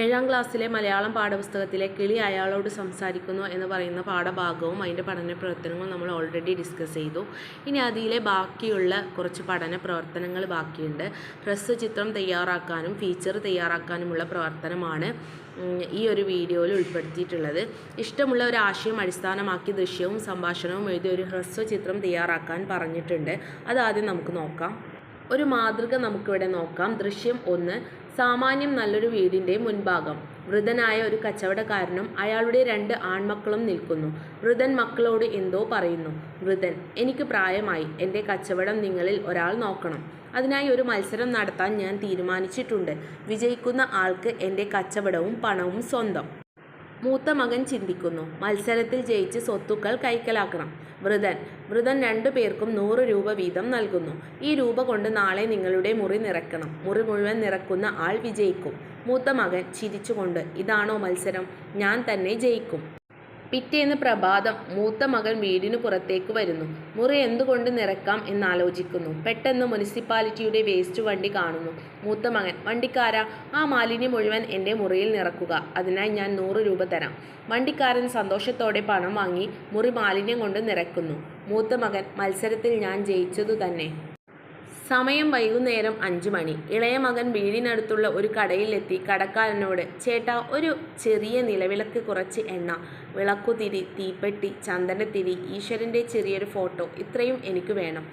ഏഴാം ക്ലാസ്സിലെ മലയാളം പാഠപുസ്തകത്തിലെ കിളി അയാളോട് സംസാരിക്കുന്നു എന്ന് പറയുന്ന പാഠഭാഗവും അതിന്റെ പഠന പ്രവർത്തനവും നമ്മൾ ഓൾറെഡി ഡിസ്കസ് ചെയ്തു. ഇനി അതിലെ ബാക്കിയുള്ള കുറച്ച് പഠന പ്രവർത്തനങ്ങൾ ബാക്കിയുണ്ട്. ഹ്രസ്വചിത്രം തയ്യാറാക്കാനും ഫീച്ചർ തയ്യാറാക്കാനുമുള്ള പ്രവർത്തനമാണ് ഈ ഒരു വീഡിയോയിൽ ഉൾപ്പെടുത്തിയിട്ടുള്ളത്. ഇഷ്ടമുള്ള ഒരു ആശയം അടിസ്ഥാനമാക്കി ദൃശ്യവും സംഭാഷണവും എഴുതി ഒരു ഹ്രസ്വചിത്രം തയ്യാറാക്കാൻ പറഞ്ഞിട്ടുണ്ട്. അതാദ്യം നമുക്ക് നോക്കാം. ഒരു മാതൃക നമുക്കിവിടെ നോക്കാം. ദൃശ്യം ഒന്ന് സാമാന്യം നല്ലൊരു വീടിന്റെ മുൻഭാഗം. വൃതനായ ഒരു കച്ചവടക്കാരനും അയാളുടെ രണ്ട് ആൺമക്കളും നിൽക്കുന്നു. വൃതൻ മക്കളോട് എന്തോ പറയുന്നു. വൃതൻ എനിക്ക് പ്രായമായി. എന്റെ കച്ചവടം നിങ്ങളിൽ ഒരാൾ നോക്കണം. അതിനായി ഒരു മത്സരം നടത്താൻ ഞാൻ തീരുമാനിച്ചിട്ടുണ്ട്. വിജയിക്കുന്ന ആൾക്ക് എന്റെ കച്ചവടവും പണവും സ്വന്തം. മൂത്ത മകൻ ചിന്തിക്കുന്നു. മത്സരത്തിൽ ജയിച്ച് സ്വത്തുക്കൾ കൈക്കലാക്കണം. വൃതൻ. വൃതൻ രണ്ടു പേർക്കും നൂറ് രൂപ വീതം നൽകുന്നു. ഈ രൂപ കൊണ്ട് നാളെ നിങ്ങളുടെ മുറി നിറക്കണം മുറി മുഴുവൻ നിറക്കുന്ന ആൾ വിജയിക്കും. മൂത്ത മകൻ ചിരിച്ചുകൊണ്ട് ഇതാണോ മത്സരം? ഞാൻ തന്നെ ജയിക്കും. പിറ്റേന്ന് പ്രഭാതം മൂത്ത മകൻ വീടിനു പുറത്തേക്ക് വരുന്നു. മുറി എന്തുകൊണ്ട് നിറക്കാം എന്നാലോചിക്കുന്നു. പെട്ടെന്ന് മുനിസിപ്പാലിറ്റിയുടെ വേസ്റ്റ് വണ്ടി കാണുന്നു. മൂത്ത മകൻ വണ്ടിക്കാരാ ആ മാലിന്യം മുഴുവൻ എന്റെ മുറിയിൽ നിറക്കുക. അതിനായി ഞാൻ നൂറ് രൂപ തരാം. വണ്ടിക്കാരൻ സന്തോഷത്തോടെ പണം വാങ്ങി മുറി മാലിന്യം കൊണ്ട് നിറയ്ക്കുന്നു മൂത്ത മകൻ മത്സരത്തിൽ ഞാൻ ജയിച്ചതു തന്നെ സമയം വൈകുന്നേരം അഞ്ചു മണി. ഇളയ മകൻ വീടിനടുത്തുള്ള ഒരു കടയിലെത്തി കടക്കാരനോട് ചേട്ടാ ഒരു ചെറിയ നിലവിളക്ക് കുറച്ച് എണ്ണ. വിളക്കുതിരി തീപ്പെട്ടി ചന്ദനത്തിരി ഈശ്വരന്റെ ചെറിയൊരു ഫോട്ടോ. ഇത്രയും എനിക്ക് വേണം.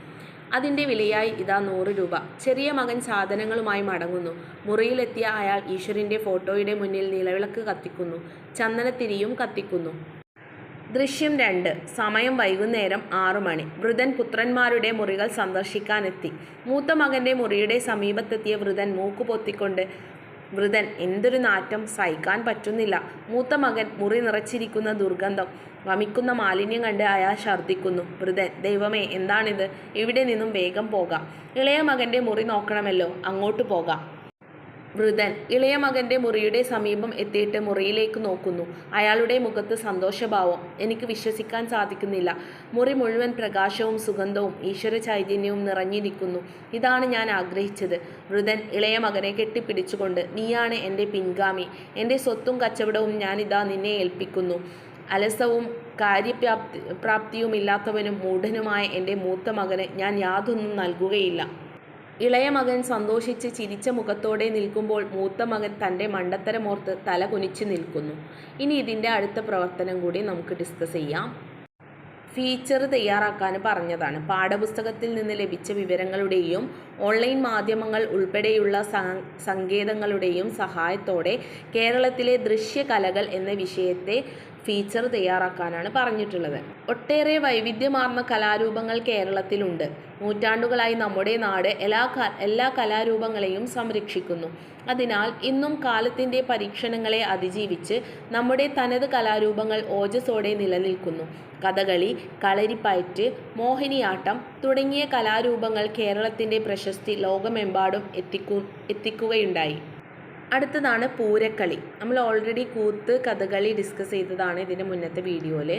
അതിന്റെ വിലയായി ഇതാ നൂറ് രൂപ ചെറിയ മകൻ സാധനങ്ങളുമായി മടങ്ങുന്നു. മുറിയിലെത്തിയ അയാൾ ഈശ്വരന്റെ ഫോട്ടോയുടെ മുന്നിൽ നിലവിളക്ക് കത്തിക്കുന്നു. ചന്ദനത്തിരിയും കത്തിക്കുന്നു. ദൃശ്യം രണ്ട്. സമയം വൈകുന്നേരം ആറു മണി. വൃതൻ പുത്രന്മാരുടെ മുറികൾ സന്ദർശിക്കാനെത്തി. മൂത്ത മകന്റെ മുറിയുടെ സമീപത്തെത്തിയ വൃതൻ മൂക്ക് പൊത്തിക്കൊണ്ട് വൃതൻ എന്തൊരു നാറ്റം? സഹിക്കാൻ പറ്റുന്നില്ല. മൂത്ത മകൻ മുറി നിറച്ചിരിക്കുന്ന ദുർഗന്ധം വമിക്കുന്ന മാലിന്യം കണ്ട് അയാൾ ഛർദ്ദിക്കുന്നു. വൃതൻ ദൈവമേ എന്താണിത്? ഇവിടെ നിന്നും വേഗം പോകാം? ഇളയ മകന്റെ മുറി നോക്കണമല്ലോ. അങ്ങോട്ട് പോകാം. വൃതൻ ഇളയ മകന്റെ മുറിയുടെ സമീപം എത്തിയിട്ട് മുറിയിലേക്ക് നോക്കുന്നു. അയാളുടെ മുഖത്ത് സന്തോഷഭാവം. എനിക്ക് വിശ്വസിക്കാൻ സാധിക്കുന്നില്ല. മുറി മുഴുവൻ പ്രകാശവും സുഗന്ധവും ഈശ്വര ചൈതന്യവും നിറഞ്ഞിരിക്കുന്നു. ഇതാണ് ഞാൻ ആഗ്രഹിച്ചത്. വൃതൻ ഇളയ മകനെ കെട്ടിപ്പിടിച്ചുകൊണ്ട് നീയാണ് എന്റെ പിൻഗാമി. എന്റെ സ്വത്തും കച്ചവടവും ഞാനിതാ നിന്നെ ഏൽപ്പിക്കുന്നു. അലസവും കാര്യപ്രാപ്തി പ്രാപ്തിയുമില്ലാത്തവനും മൂഢനുമായ എന്റെ മൂത്ത മകന് ഞാൻ യാതൊന്നും നൽകുകയില്ല. ഇളയ മകൻ സന്തോഷിച്ച് ചിരിച്ച മുഖത്തോടെ നിൽക്കുമ്പോൾ മൂത്ത മകൻ തന്റെ മണ്ടത്തരമോർത്ത് തല കുനിച്ച് നിൽക്കുന്നു. ഇനി ഇതിന്റെ അടുത്ത പ്രവർത്തനം കൂടി നമുക്ക് ഡിസ്കസ് ചെയ്യാം. ഫീച്ചർ തയ്യാറാക്കാൻ പറഞ്ഞതാണ്. പാഠപുസ്തകത്തിൽ നിന്ന് ലഭിച്ച വിവരങ്ങളുടെയും ഓൺലൈൻ മാധ്യമങ്ങൾ ഉൾപ്പെടെയുള്ള സങ്കേതങ്ങളുടെയും സഹായത്തോടെ കേരളത്തിലെ ദൃശ്യകലകൾ എന്ന വിഷയത്തെ ഫീച്ചർ തയ്യാറാക്കാനാണ് പറഞ്ഞിട്ടുള്ളത്. ഒട്ടേറെ വൈവിധ്യമാർന്ന കലാരൂപങ്ങൾ കേരളത്തിലുണ്ട്. നൂറ്റാണ്ടുകളായി നമ്മുടെ നാട് എല്ലാ എല്ലാ കലാരൂപങ്ങളെയും സംരക്ഷിക്കുന്നു. അതിനാൽ ഇന്നും കാലത്തിന്റെ പരീക്ഷണങ്ങളെ അതിജീവിച്ച് നമ്മുടെ തനത് കലാരൂപങ്ങൾ ഓജസ്സോടെ നിലനിൽക്കുന്നു. കഥകളി കളരിപ്പയറ്റ് മോഹിനിയാട്ടം തുടങ്ങിയ കലാരൂപങ്ങൾ കേരളത്തിന്റെ പ്രശസ്തി ലോകമെമ്പാടും എത്തിക്കു എത്തിക്കുകയുണ്ടായി. അടുത്തതാണ് പൂരക്കളി. നമ്മൾ ഓൾറെഡി കൂത്ത് കഥകളി ഡിസ്കസ് ചെയ്തതാണ് ഇതിന്റെ മുന്നത്തെ വീഡിയോയിൽ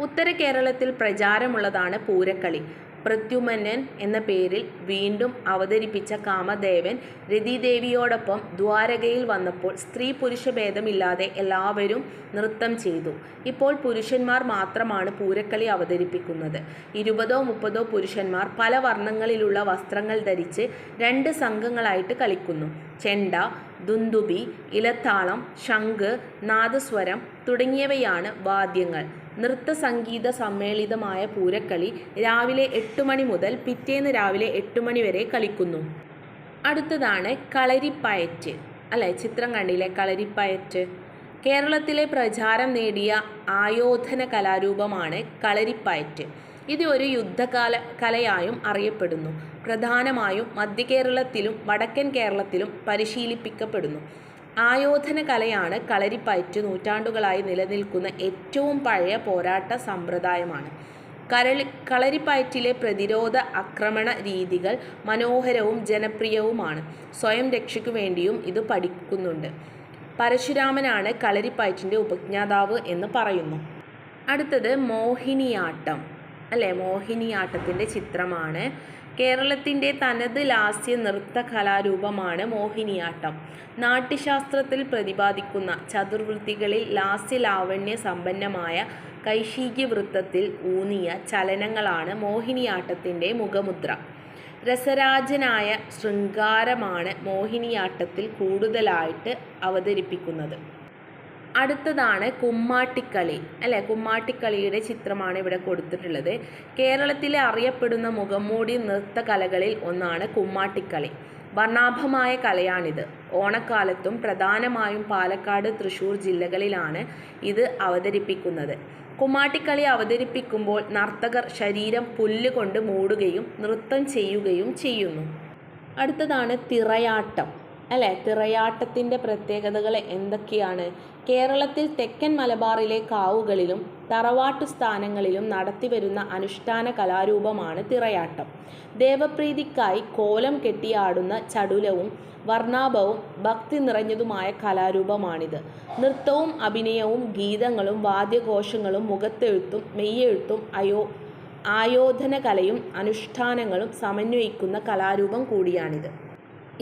ഉത്തര കേരളത്തിൽ പ്രചാരമുള്ളതാണ് പൂരക്കളി. പ്രത്യുമനൻ എന്ന പേരിൽ വീണ്ടും അവതരിപ്പിച്ച കാമദേവൻ രതിദേവിയോടൊപ്പം ദ്വാരകയിൽ വന്നപ്പോൾ സ്ത്രീ പുരുഷ ഭേദമില്ലാതെ എല്ലാവരും നൃത്തം ചെയ്തു. ഇപ്പോൾ പുരുഷന്മാർ മാത്രമാണ് പൂരക്കളി അവതരിപ്പിക്കുന്നത്. ഇരുപതോ മുപ്പതോ പുരുഷന്മാർ പല വർണങ്ങളിലുള്ള വസ്ത്രങ്ങൾ ധരിച്ച് രണ്ട് സംഘങ്ങളായിട്ട് കളിക്കുന്നു. ചെണ്ട ദുന്ദുബി ഇലത്താളം ശംഖ് നാദസ്വരം തുടങ്ങിയവയാണ് വാദ്യങ്ങൾ. നൃത്ത സംഗീത സമ്മേളിതമായ പൂരക്കളി രാവിലെ എട്ട് മണി മുതൽ പിറ്റേന്ന് രാവിലെ എട്ട് മണി വരെ കളിക്കുന്നു. അടുത്തതാണ് കളരിപ്പയറ്റ്. അല്ലേ? ചിത്രം കണ്ടില്ലേ? കളരിപ്പയറ്റ്. കേരളത്തിലെ പ്രചാരം നേടിയ ആയോധന കലാരൂപമാണ് കളരിപ്പയറ്റ്. ഇത് ഒരു യുദ്ധകാല കലയായും അറിയപ്പെടുന്നു. പ്രധാനമായും മധ്യ കേരളത്തിലും വടക്കൻ കേരളത്തിലും പരിശീലിപ്പിക്കപ്പെടുന്നു. ആയോധന കലയാണ് കളരിപ്പയറ്റ് നൂറ്റാണ്ടുകളായി നിലനിൽക്കുന്ന ഏറ്റവും പഴയ പോരാട്ട സമ്പ്രദായമാണ്. കരളി കളരിപ്പയറ്റിലെ പ്രതിരോധ ആക്രമണ രീതികൾ മനോഹരവും ജനപ്രിയവുമാണ്. സ്വയം രക്ഷയ്ക്കു വേണ്ടിയും ഇത് പഠിക്കുന്നുണ്ട്. പരശുരാമനാണ് കളരിപ്പയറ്റിന്റെ ഉപജ്ഞാതാവ് എന്ന് പറയുന്നു. അടുത്തത് മോഹിനിയാട്ടം. അല്ലേ? മോഹിനിയാട്ടത്തിന്റെ ചിത്രമാണ്. കേരളത്തിന്റെ തനത് ലാസ്യ നൃത്ത കലാരൂപമാണ് മോഹിനിയാട്ടം. നാട്യശാസ്ത്രത്തിൽ പ്രതിപാദിക്കുന്ന ചതുർവൃത്തികളിൽ ലാസ്യ ലാവണ്യ സമ്പന്നമായ കൈശികവൃത്തത്തിൽ ഊന്നിയ ചലനങ്ങളാണ് മോഹിനിയാട്ടത്തിന്റെ മുഖമുദ്ര. രസരാജനായ ശൃംഗാരമാണ് മോഹിനിയാട്ടത്തിൽ കൂടുതലായിട്ട് അവതരിപ്പിക്കുന്നത്. അടുത്തതാണ് കുമ്മാട്ടിക്കളി. അല്ലേ? കുമ്മാട്ടിക്കളിയുടെ ചിത്രമാണ് ഇവിടെ കൊടുത്തിട്ടുള്ളത്. കേരളത്തിലെ അറിയപ്പെടുന്ന മുഖംമൂടി നൃത്തകലകളിൽ ഒന്നാണ് കുമ്മാട്ടിക്കളി. വർണാഭമായ കലയാണിത്. ഓണക്കാലത്തും പ്രധാനമായും പാലക്കാട് തൃശ്ശൂർ ജില്ലകളിലാണ് ഇത് അവതരിപ്പിക്കുന്നത്. കുമ്മാട്ടിക്കളി അവതരിപ്പിക്കുമ്പോൾ നർത്തകർ ശരീരം പുല്ലുകൊണ്ട് മൂടുകയും നൃത്തം ചെയ്യുകയും ചെയ്യുന്നു. അടുത്തതാണ് തിറയാട്ടം. അല്ലേ? തിറയാട്ടത്തിന്റെ പ്രത്യേകതകൾ എന്തൊക്കെയാണ്? കേരളത്തിൽ തെക്കൻ മലബാറിലെ കാവുകളിലും തറവാട്ടു സ്ഥാനങ്ങളിലും നടത്തിവരുന്ന അനുഷ്ഠാന കലാരൂപമാണ് തിറയാട്ടം. ദേവപ്രീതിക്കായി കോലം കെട്ടിയാടുന്ന ചടുലവും വർണാഭവും ഭക്തി നിറഞ്ഞതുമായ കലാരൂപമാണിത്. നൃത്തവും അഭിനയവും ഗീതങ്ങളും വാദ്യഘോഷങ്ങളും മുഖത്തെഴുത്തും മെയ്യെഴുത്തും അയോ ആയോധന കലയും അനുഷ്ഠാനങ്ങളും സമന്വയിക്കുന്ന കലാരൂപം കൂടിയാണിത്.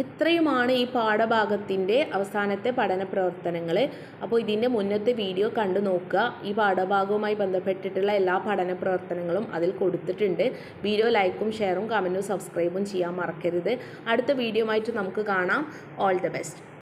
ഇത്രയുമാണ് ഈ പാഠഭാഗത്തിന്റെ അവസാനത്തെ പഠന പ്രവർത്തനങ്ങൾ അപ്പോൾ ഇതിന്റെ മുന്നത്തെ വീഡിയോ കണ്ടു നോക്കുക. ഈ പാഠഭാഗവുമായി ബന്ധപ്പെട്ടിട്ടുള്ള എല്ലാ പഠന പ്രവർത്തനങ്ങളും അതിൽ കൊടുത്തിട്ടുണ്ട്. വീഡിയോ ലൈക്കും ഷെയറും കമന്റും സബ്സ്ക്രൈബും ചെയ്യാൻ മറക്കരുത്. അടുത്ത വീഡിയോ ആയിട്ട് നമുക്ക് കാണാം. All the best.